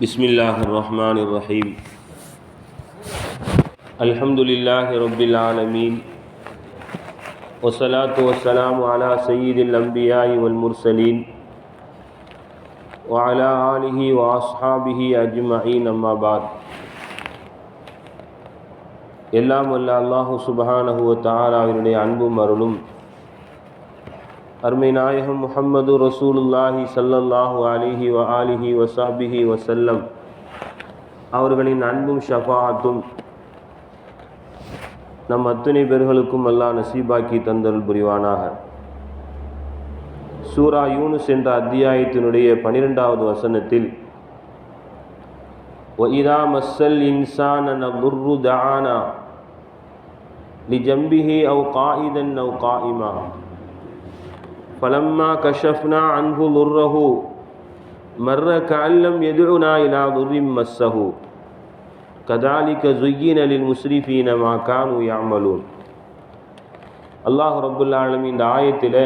بسم الله الرحمن الرحيم الحمد لله رب العالمين والصلاة والسلام على سيد الأنبياء والمرسلين وعلى آله وأصحابه أجمعين أما بعد எல்லாம் வல்ல அல்லாஹு சுபஹானஹு வ தஆலாவினுடைய அன்பும் அருளும் அருமை நாயகம் முஹம்மது ரசூலுல்லாஹி ஸல்லல்லாஹு அலைஹி வ ஆலிஹி வஸஹ்பிஹி வஸல்லம் அவர்களின் அன்பும் ஷஃபாஅத்தும் நம் அத்துணை பேர்களுக்கும் அல்லாஹ் நசீபாக்கி தந்தருள் புரிவானாக சூரா யூனுஸ் என்ற அத்தியாயத்தினுடைய பனிரெண்டாவது வசனத்தில் وَإِذَا مَسَّ الْإِنسَانَ نَضُرُّ دَعَانَا لِجَنبِهِ أَوْ قَاعِدًا أَوْ قَائِمًا فلما كشفنا عنه ضره مر كأن لم يدعنا إلى ضر مسه كذلك زين للمسرفين ما كانوا يعملون அல்லாஹ் ரபுல் ஆலமீன் இந்த ஆயத்தில்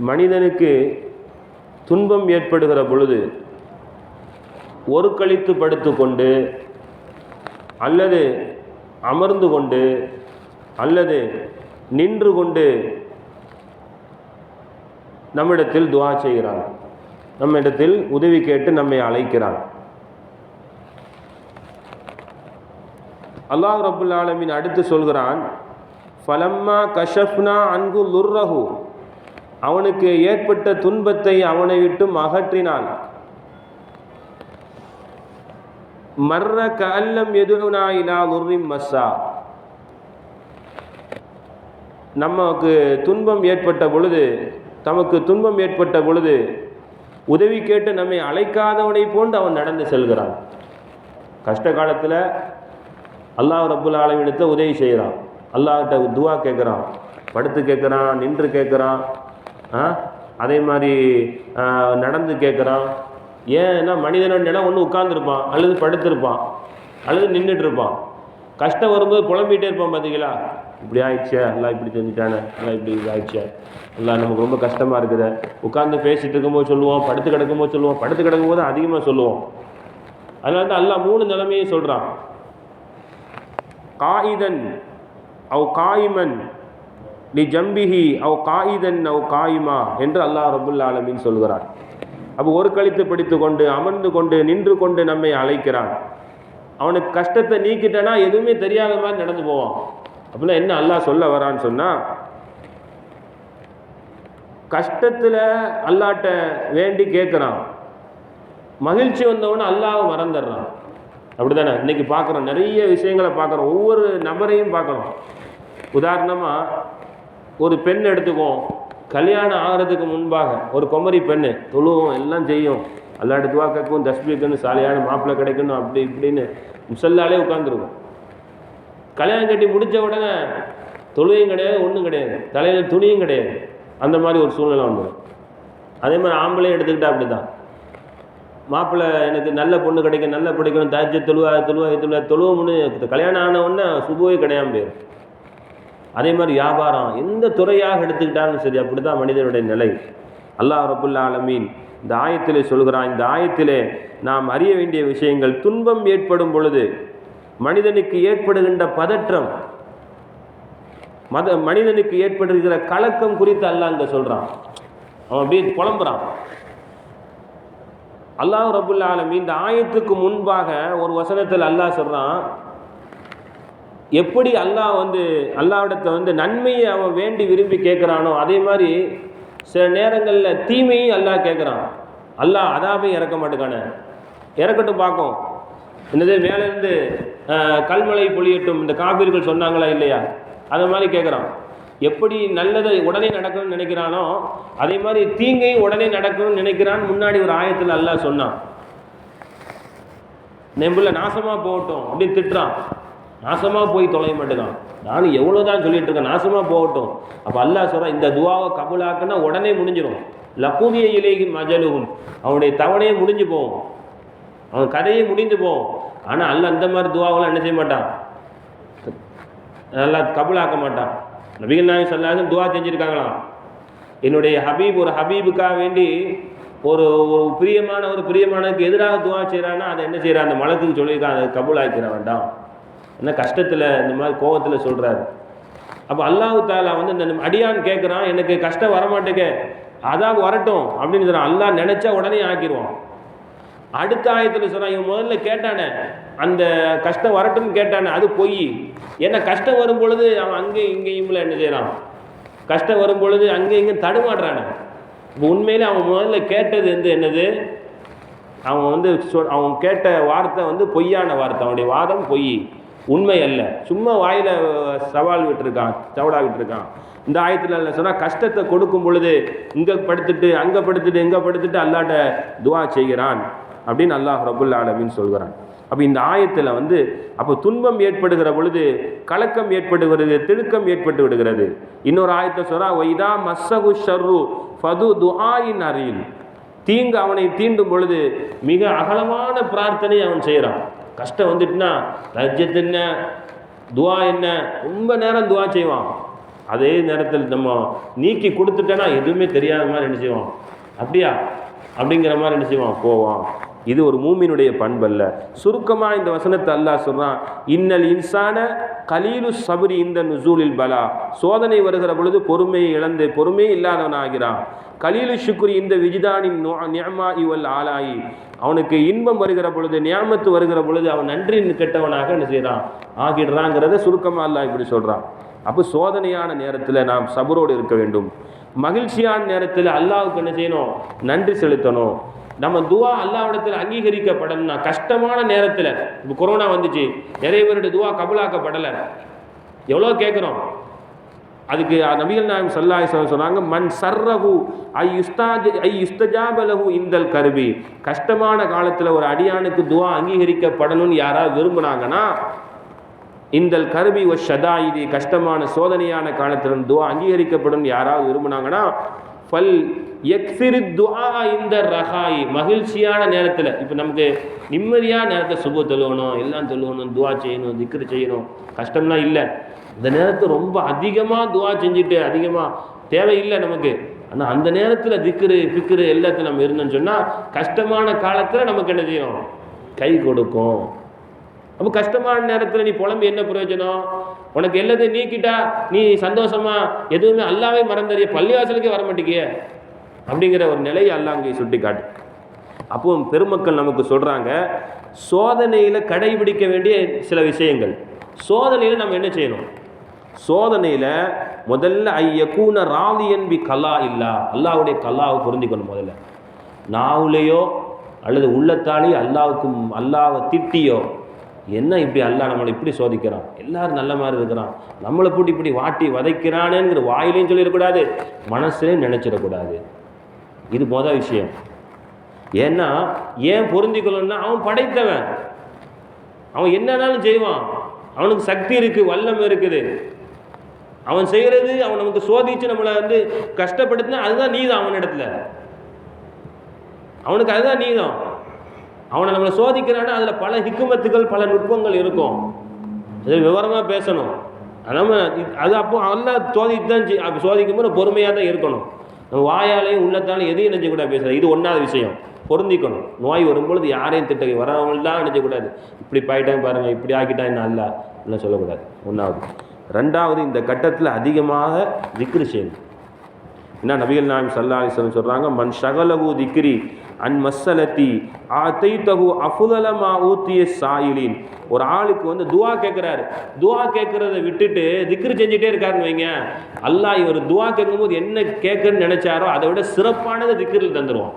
மனிதனுக்கு துன்பம் ஏற்படுகிற பொழுது ஒரு கழித்து படுத்துக்கொண்டு அல்லது அமர்ந்து கொண்டு அல்லது நின்று கொண்டு நம்மிடத்தில் துவா செய்கிறான். நம்மிடத்தில் உதவி கேட்டு நம்மை அழைக்கிறான். அல்லாஹ் ரபுல் ஆலமின் அடுத்து சொல்கிறான் ஃபலம்மா கஷப்னா அன்கு லுர்ரஹு. அவனுக்கு ஏற்பட்ட துன்பத்தை அவனை விட்டும் அகற்றினான். மர்ர கல்லம் எதுனா இலா லுர்ரிம் மஸ்ஸா. நமக்கு துன்பம் ஏற்பட்ட பொழுது தமக்கு துன்பம் ஏற்பட்ட பொழுது உதவி கேட்டு நம்மை அழைக்காதவனை போன்று அவன் நடந்து செல்கிறான். கஷ்ட காலத்தில் அல்லாஹ் ரப்புல் ஆலமினத்தை உதவி செய்கிறான். அல்லாஹ்கிட்ட துவா கேட்குறான் படுத்து கேட்குறான் நின்று கேட்குறான் அதே மாதிரி நடந்து கேட்குறான். ஏன்னா மனிதனுடனா ஒன்று உட்காந்துருப்பான் அல்லது படுத்திருப்பான் அல்லது நின்றுட்டு இருப்பான். கஷ்டம் வரும்போது புலம்பிகிட்டே இருப்பான் பார்த்தீங்களா இப்படி ஆயிடுச்சே எல்லாம் இப்படி செஞ்சுட்டானே எல்லாம் இப்படி ஆயிடுச்சே எல்லாம் நமக்கு ரொம்ப கஷ்டமாக இருக்குது. உட்காந்து பேசிட்டு இருக்கும்போது சொல்லுவோம் படுத்து கிடக்கும்போது சொல்லுவோம் படுத்து கிடக்கும்போது அதிகமாக சொல்லுவோம். அதனால தான் எல்லாம் மூணு நிலைமையை சொல்கிறான் காயிதன் அவ் காயிமன் லி ஜம்பிஹி அவ் காயிதன் அவ் காயிமா என்று அல்லாஹ் ரபுல் ஆலமின் சொல்கிறான். அப்போ ஒரு கழித்து பிடித்து கொண்டு அமர்ந்து கொண்டு நின்று கொண்டு நம்மை அழைக்கிறான். அவனுக்கு கஷ்டத்தை நீக்கிட்டனா எதுவுமே தெரியாத மாதிரி நடந்து போவான். அப்படின்னா என்ன அல்லாஹ் சொல்ல வரான்னு சொன்னால் கஷ்டத்தில் அல்லாட்ட வேண்டி கேட்குறான் மகிழ்ச்சி வந்தவொடனே அல்லாவை மறந்துடுறான். அப்படி தானே இன்றைக்கி பார்க்குறோம் நிறைய விஷயங்களை பார்க்குறோம். ஒவ்வொரு நபரையும் பார்க்குறோம். உதாரணமாக ஒரு பெண் எடுத்துக்குவோம். கல்யாணம் ஆகிறதுக்கு முன்பாக ஒரு குமரி பெண்ணு தொழுவும் எல்லாம் செய்யும். எல்லா இடத்துவா கேட்கும் தஸ்பீக்குன்னு சாலையான மாப்பிள்ளை கிடைக்கணும் அப்படி இப்படின்னு முசல்லாலே உட்காந்துருக்கும் கல்யாணம் கட்டி முடித்த உடனே தொழுவையும் கிடையாது ஒன்றும் கிடையாது. தலையில் துணியும் கிடையாது. அந்த மாதிரி ஒரு சூழ்நிலை ஒன்று அதே மாதிரி ஆம்பளையும் எடுத்துக்கிட்டா அப்படி தான் மாப்பிள்ளை எனக்கு நல்ல பொண்ணு கிடைக்கும் நல்ல பிடிக்கணும் தாய்ச்சி தொழுவா தொழுவா தொழுவா தொழுவ கல்யாணம் ஆன உடனே சுபவே கிடையாம போயிடும் அதே மாதிரி வியாபாரம் எந்த துறையாக எடுத்துக்கிட்டாலும் சரி அப்படி தான் மனிதனுடைய நிலை. அல்லாஹ் ரபுல்லா ஆலமீன் இந்த ஆயத்திலே சொல்கிறான் இந்த ஆயத்திலே நாம் அறிய வேண்டிய விஷயங்கள் துன்பம் ஏற்படும் பொழுது மனிதனுக்கு ஏற்படுகின்ற பதற்றம். மத மனிதனுக்கு ஏற்படுகிற கலக்கம் குறித்து அல்லாஹ் அங்கே சொல்கிறான் அவன் அப்படியே புலம்புறான். அல்லாஹ் ரபுல் ஆலம் இந்த ஆயத்துக்கு முன்பாக ஒரு வசனத்தில் அல்லாஹ் சொல்கிறான் எப்படி அல்லாஹ் வந்து அல்லாவிடத்தை வந்து நன்மையை அவன் வேண்டி விரும்பி கேட்குறானோ அதே மாதிரி சில நேரங்களில் தீமையும் அல்லாஹ் கேட்குறான். அல்லாஹ் அதாவே இறக்க மாட்டேக்கான. இறக்கட்டும் பார்க்கும் என்னது மேலேருந்து கல்மலை பொழியட்டும் இந்த காப்பீர்கள் சொன்னாங்களா இல்லையா? அதை மாதிரி கேட்குறான் எப்படி நல்லதை உடனே நடக்கணும்னு நினைக்கிறானோ அதே மாதிரி தீங்கையும் உடனே நடக்கணும்னு நினைக்கிறான்னு முன்னாடி ஒரு ஆயத்தில் அல்லாஹ் சொன்னான். நெம்புல நாசமாக போகட்டும் அப்படின்னு திட்டுறான். நாசமாக போய் தொலைய மாட்டேங்கான் நானும் எவ்வளோ தான் சொல்லிட்டு இருக்கேன் நாசமாக போகட்டும். அப்போ அல்லா சொல்கிறான் இந்த துவாவை கபுலாக்குன்னா உடனே முடிஞ்சிடும் லக்கூதிய இலேகி மஜலுகும் அவனுடைய தவணையே முடிஞ்சு போகும். அவன் கதையே முடிந்து போவோம் ஆனால் அல்ல அந்த மாதிரி துவாவெல்லாம் என்ன செய்ய மாட்டான்? நல்லா கபுலாக்க மாட்டான். நபிகள் நாயகம் சொல்லாத துவா செஞ்சுருக்காங்களாம். என்னுடைய ஹபீப் ஒரு ஹபீபுக்காக வேண்டி ஒரு ஒரு பிரியமான ஒரு பிரியமானதுக்கு எதிராக துவா செய்கிறான்னா அதை என்ன செய்கிறான் அந்த மலத்துக்கு சொல்லியிருக்கான் அதை கபுளாக்கிற வேண்டாம். என்ன கஷ்டத்தில் இந்த மாதிரி கோவத்தில் சொல்கிறாரு அப்போ அல்லாஹு தாலா வந்து இந்த அடியான் கேட்குறான் எனக்கு கஷ்டம் வரமாட்டேங்க. அதான் வரட்டும். அப்படின்னு சொல்கிறான் அல்லாஹ் நினச்சா உடனே ஆக்கிடுவான் அடுத்த ஆயத்தில் சொன்னான் இவன் முதல்ல கேட்டானே அந்த கஷ்டம் வரட்டும்னு கேட்டானே அது பொய். ஏன்னா கஷ்டம் வரும் பொழுது அவன் அங்கேயும் இங்கேயும்ல என்ன செய்கிறான் கஷ்டம் வரும் பொழுது அங்கே இங்கேயும் தடுமாடுறானே இப்போ உண்மையிலே அவன் முதல்ல கேட்டது வந்து என்னது? அவன் வந்து சொ- அவன் கேட்ட வார்த்தை வந்து பொய்யான வார்த்தை. அவனுடைய வாதம் பொய். உண்மை அல்ல. சும்மா வாயில் சவால் விட்டுருக்கான் சவடா விட்டுருக்கான். இந்த ஆயத்தில் இல்லை சொன்னால் கஷ்டத்தை கொடுக்கும் பொழுது இங்கே படுத்துட்டு அங்கே படுத்துட்டு இங்கே படுத்துட்டு அல்லாட்ட துவா செய்கிறான். அப்படின்னு அல்லாஹ் ரபுல் ஆலமின்னு சொல்கிறான். அப்போ இந்த ஆயத்தில் வந்து அப்போ துன்பம் ஏற்படுகிற பொழுது கலக்கம் ஏற்படுகிறது திடுக்கம் ஏற்பட்டு விடுகிறது. இன்னொரு ஆயத்தை சொல்கிறா ஒய்தா மஸ்ஸகு ஷர்ரு ஃபது துஆயின் அறியில் தீங்கு அவனை தீண்டும் பொழுது மிக அகலமான பிரார்த்தனை அவன் செய்கிறான். கஷ்டம் வந்துட்டுனா லஜ்ஜத்து என்ன துவா என்ன ரொம்ப நேரம் துவா செய்வான். அதே நேரத்தில் நம்ம நீக்கி கொடுத்துட்டேன்னா எதுவுமே தெரியாத மாதிரி என்ன செய்வான்? அப்படியா? அப்படிங்கிற மாதிரி என்ன செய்வான்? போவான். இது ஒரு மூமினுடைய பண்பல்ல. சுருக்கமாக இந்த வசனத்தை அல்லாஹ் சொல்கிறான் இன்னல் இன்சான கலீலு சபரி இந்த நுசூலில் பலா. சோதனை வருகிற பொழுது பொறுமையை இழந்து பொறுமையே இல்லாதவன் ஆகிறான் கலீலு சுக்ரி இந்த விஜிதானின் நியமா இவள் ஆளாயி. அவனுக்கு இன்பம் வருகிற பொழுது நியாமத்து வருகிற பொழுது அவன் நன்றி கெட்டவனாக என்ன செய்கிறான் ஆகிடுறாங்கிறத சுருக்கமாக அல்லாஹ் இப்படி சொல்கிறான் அப்போ சோதனையான நேரத்தில் நாம் சபரோடு இருக்க வேண்டும். மகிழ்ச்சியான நேரத்தில் அல்லாவுக்கு என்ன செய்யணும்? நன்றி செலுத்தணும். நம்ம துவா அல்லாவிடத்தில் அங்கீகரிக்கப்படணும்னா கஷ்டமான நேரத்தில் இப்போ கொரோனா வந்துச்சு நிறைய பேருடைய துவா கபலாக்கப்படலை. எவ்வளோ கேட்குறோம் அதுக்கு நபிகள் நாயம் சல்லாஹ் சொன்னாங்க மண் சர்ரகு ஐ யுஸ்தாஜ் ஐ யுஸ்தஜாபலகு இந்தல் கருவி கஷ்டமான காலத்தில் ஒரு அடியானுக்கு துவா அங்கீகரிக்கப்படணும்னு யாராவது விரும்புனாங்கன்னா இந்தல் கருவி ஒ ஷதாயிதி. கஷ்டமான சோதனையான காலத்தில் துவா அங்கீகரிக்கப்படும் யாராவது விரும்புனாங்கன்னா ஃபல் எக்ஸிரு துஆ இந்த ரஹாயி. மகிழ்ச்சியான நேரத்தில். இப்போ நமக்கு நிம்மதியான நேரத்தை சுப தொழுவணும் எல்லாம் தொழுவணும் துவா செய்யணும் திக்ரு செய்யணும். கஷ்டம்லாம் இல்லை. இந்த நேரத்தை ரொம்ப அதிகமாக துவா செஞ்சுட்டு அதிகமாக தேவையில்லை நமக்கு. ஆனால் அந்த நேரத்தில் திக்ரு பிக்ரு எல்லாத்தையும் நம்ம இருந்தோம்னு சொன்னால் கஷ்டமான காலத்தில் நமக்கு என்ன செய்யும் கை கொடுக்கும். அப்போ கஷ்டமான நேரத்தில் நீ புலம்பு என்ன பிரயோஜனம்? உனக்கு எல்லாத்தையும் நீக்கிட்டா நீ சந்தோஷமா எதுவுமே அல்லாவே மறந்தறிய. பள்ளிவாசலுக்கே வர மாட்டேங்கிய அப்படிங்கிற ஒரு நிலையை அல்ல அங்கே சுட்டி காட்டு அப்போ பெருமக்கள் நமக்கு சொல்கிறாங்க சோதனையில் கடைபிடிக்க வேண்டிய சில விஷயங்கள். சோதனையில் நம்ம என்ன செய்யணும்? சோதனையில் முதல்ல ஐயக்கூன ராதியன் பி கலா இல்லா. அல்லாவுடைய கல்லாவை புரிஞ்சுக்கணும் முதல்ல. நாவுலேயோ அல்லது உள்ளத்தாலேயோ அல்லாவுக்கும் அல்லாவை திட்டியோ என்ன இப்படி அல்லாஹ் நம்மளை இப்படி சோதிக்கிறான்? எல்லாரும் நல்ல மாதிரி இருக்கிறான். நம்மளை போட்டு இப்படி வாட்டி வதைக்கிறானேங்கிற வாயிலையும் சொல்லிடக்கூடாது மனசுலையும் நினச்சிடக்கூடாது. இது மொதல் விஷயம். ஏன்னா ஏன் பொருந்திக்கொள்ளணும்னா அவன் படைத்தவன். அவன் என்னன்னாலும் செய்வான். அவனுக்கு சக்தி இருக்குது வல்லம் இருக்குது. அவன் செய்கிறது அவன் நமக்கு சோதிச்சு நம்மளை வந்து கஷ்டப்படுத்தினா அதுதான் நீதான் அவன் இடத்துல. அவனுக்கு அதுதான் நீதான். அவனை நம்மளை சோதிக்கிறான்னா அதில் பல ஹிக்குமத்துகள் பல நுட்பங்கள் இருக்கும். இதில் விவரமாக பேசணும். நம்ம அது அப்போ எல்லாம் சோதித்து தான் செய்- சோதிக்கும் போது பொறுமையாக தான் இருக்கணும். நம்ம வாயாலையும் உள்ளத்தாலும் எதையும் நினைச்சக்கூடாது பேசுறது இது ஒன்றாவது விஷயம். பொருந்திக்கணும். நோய் வரும்பொழுது யாரையும் திட்ட வரவங்களாம் நினைச்சக்கூடாது இப்படி பாயிட்டாங்க பாருங்க இப்படி ஆக்கிட்டா என்ன இல்லை சொல்லக்கூடாது. ஒன்றாவது ரெண்டாவது இந்த கட்டத்தில் அதிகமாக திக்ரு செய்யணும். என்ன நபிகள் நாயம் சல்லா அலிஸ்லம் சொல்கிறாங்க மண் ஷகலகு திக்ரி அன் மசலத்தி ஆத்தை தகு அஃபுதலமா ஊத்திய சாயிலின். ஒரு ஆளுக்கு வந்து துவா கேட்குறாரு துவா கேட்குறத விட்டுட்டு திக்ரு செஞ்சுட்டே இருக்காருன்னு வைங்க. அல்லாஹ் இவர் துவா கேட்கும்போது என்ன கேட்குன்னு நினைச்சாரோ அதை விட சிறப்பானதை திக்ரில் தந்துடுவோம்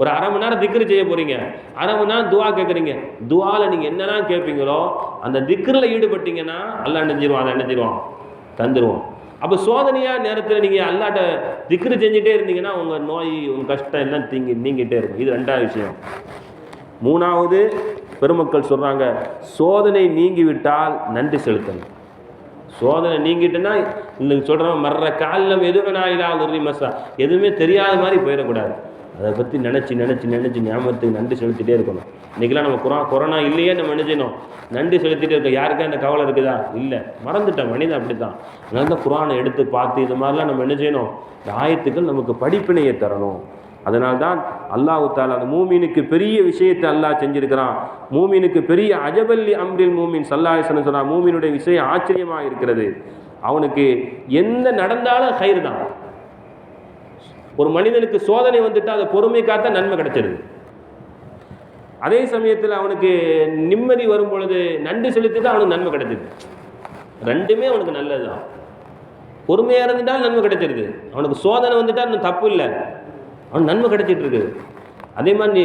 ஒரு அரை மணி நேரம் திக்ரு செய்ய போகிறீங்க அரை மணி நேரம் துவா கேட்குறீங்க துவாவில் நீங்கள் என்னெல்லாம் கேட்பீங்களோ அந்த திக்ரில் ஈடுபட்டீங்கன்னா அல்லாஹ் நினைஞ்சிருவான் அதை நினைஞ்சிருவான் தந்துடுவோம் அப்போ சோதனையாக நேரத்தில் நீங்கள் அல்லாட்ட திக்ரு செஞ்சுட்டே இருந்தீங்கன்னா உங்கள் நோய் உங்கள் கஷ்டம் எல்லாம் தீங்கி நீங்கிட்டே இருக்கும். இது ரெண்டாவது விஷயம். மூணாவது பெருமக்கள் சொல்கிறாங்க சோதனை நீங்கிவிட்டால் நன்றி செலுத்தணும். சோதனை நீங்கிட்டுன்னா இன்னைக்கு சொல்கிறோம் மர்ற காலில் எது நான் இல்லாத மசா. எதுவுமே தெரியாத மாதிரி போயிடக்கூடாது. அதை பற்றி நினச்சி நினச்சி நினச்சி ஞாபகத்துக்கு நன்றி செலுத்திட்டே இருக்கணும். இன்றைக்கெல்லாம் நம்ம கொரோனா கொரோனா இல்லையே நம்ம நினைச்சணும் நன்றி செலுத்திட்டே இருக்க யாருக்கா இந்த கவலை இருக்குதா? இல்லை. மறந்துட்டேன் மனிதன் அப்படி தான் அதனால தான் குரானை எடுத்து பார்த்து இது மாதிரிலாம் நம்ம என்ன செய்யணும்? இந்த ஆயத்துக்கள் நமக்கு படிப்பினையை தரணும். அதனால்தான் அல்லாஹு தாலா அந்த மூமீனுக்கு பெரிய விஷயத்தை அல்லாஹ் செஞ்சிருக்கிறான். மூமீனுக்கு பெரிய அஜபல்லி அம்ரில் மூமின் சல்லாஹன் சொன்னான் மூமீனுடைய விஷயம் ஆச்சரியமாக இருக்கிறது. அவனுக்கு எந்த நடந்தாலும் கயிறு தான். ஒரு மனிதனுக்கு சோதனை வந்துட்டால் அதை பொறுமை நன்மை கிடைச்சிருது. அதே சமயத்தில் அவனுக்கு நிம்மதி வரும் பொழுது நன்றி செலுத்திட்டு அவனுக்கு நன்மை கிடைச்சிது. ரெண்டுமே அவனுக்கு நல்லதுதான். பொறுமையாக இருந்துட்டால் நன்மை கிடைச்சிருது. அவனுக்கு சோதனை வந்துட்டால் இன்னும் தப்பு இல்லை. அவனுக்கு நன்மை கிடைச்சிட்டு இருக்குது அதே மாதிரி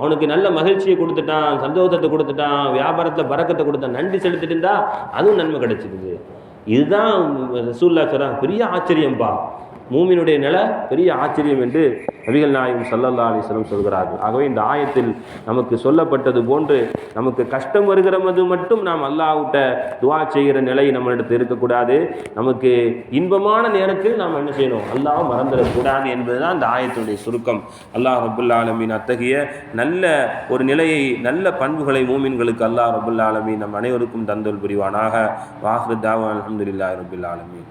அவனுக்கு நல்ல மகிழ்ச்சியை கொடுத்துட்டான் சந்தோஷத்தை கொடுத்துட்டான் வியாபாரத்தில் பறக்கத்தை கொடுத்தான் நன்றி செலுத்திட்டு இருந்தா அதுவும் நன்மை கிடைச்சிருக்குது இதுதான் ரசூல்லா சொல்கிறாங்க பெரிய ஆச்சரியம்பா. மூமினுடைய நிலை பெரிய ஆச்சரியம் என்று நபிகள் நாயகம் சல்லல்லா அலிஸ்லம் சொல்கிறார்கள். ஆகவே இந்த ஆயத்தில் நமக்கு சொல்லப்பட்டது போன்று நமக்கு கஷ்டம் வருகிற மட்டும் நாம் அல்லாஹ்விட்ட துவா செய்கிற நிலை நம்மளிடத்தில் இருக்கக்கூடாது. நமக்கு இன்பமான நேரத்தில் நாம் என்ன செய்யணும்? அல்லாவும் மறந்துடக்கூடாது என்பதுதான் இந்த ஆயத்தினுடைய சுருக்கம். அல்லாஹ் ரபுல்லா ஆலமீன் அத்தகைய நல்ல ஒரு நிலையை நல்ல பண்புகளை மூமின்களுக்கு அல்லாஹ் ரபுல்லா ஆலமீன் நம் அனைவருக்கும் தந்தல் புரிவானாக. வாஹ்ரு தாவா அலமதுல்லாஹி ஆலமீன்.